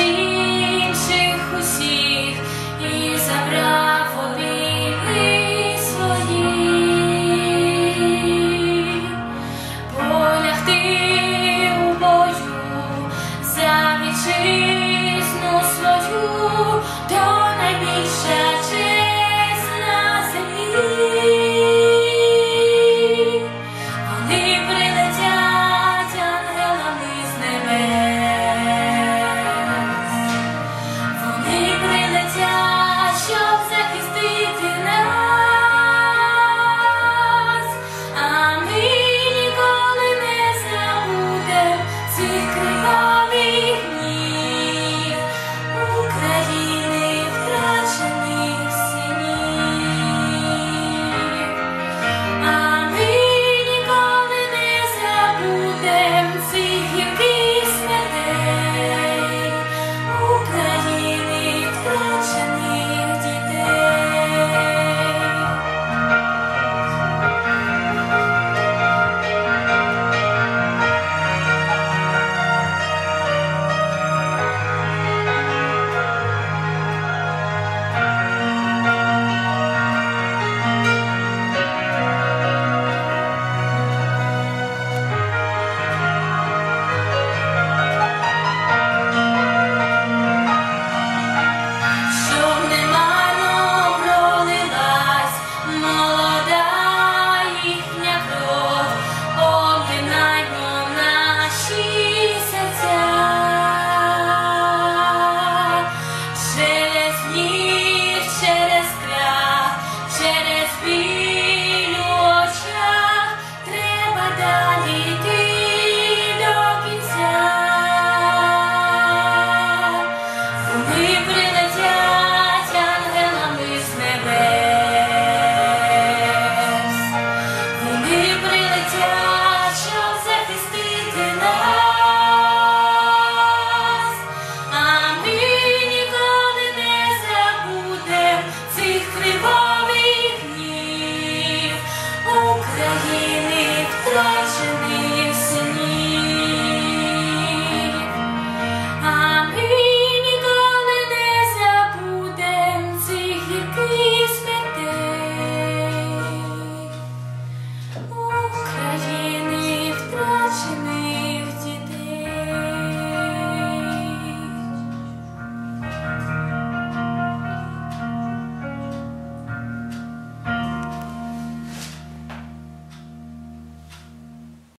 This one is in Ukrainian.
інших усіх і забрав обійми свої, полягти у бою за вічі. You. Oh.